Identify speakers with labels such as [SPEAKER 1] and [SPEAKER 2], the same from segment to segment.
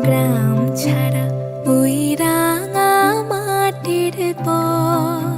[SPEAKER 1] গ্রাম ছাড়া ওই মাটির পর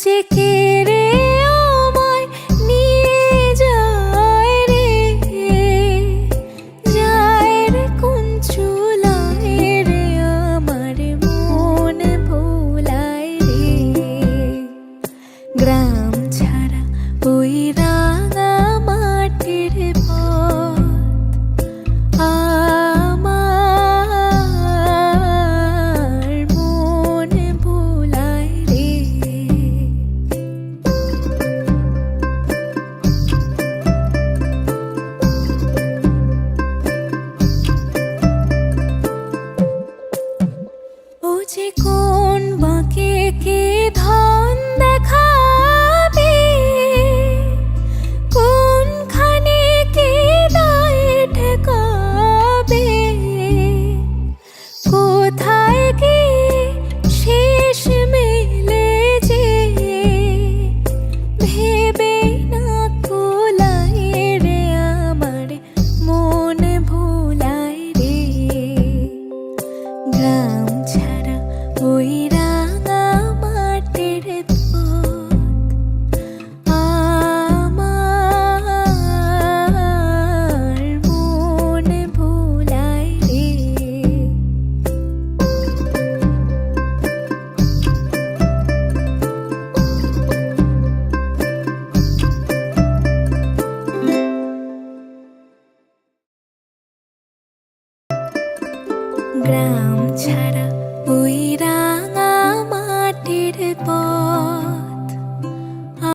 [SPEAKER 1] যে কেড়ে 之故 গ্রাম ছাড়া ওই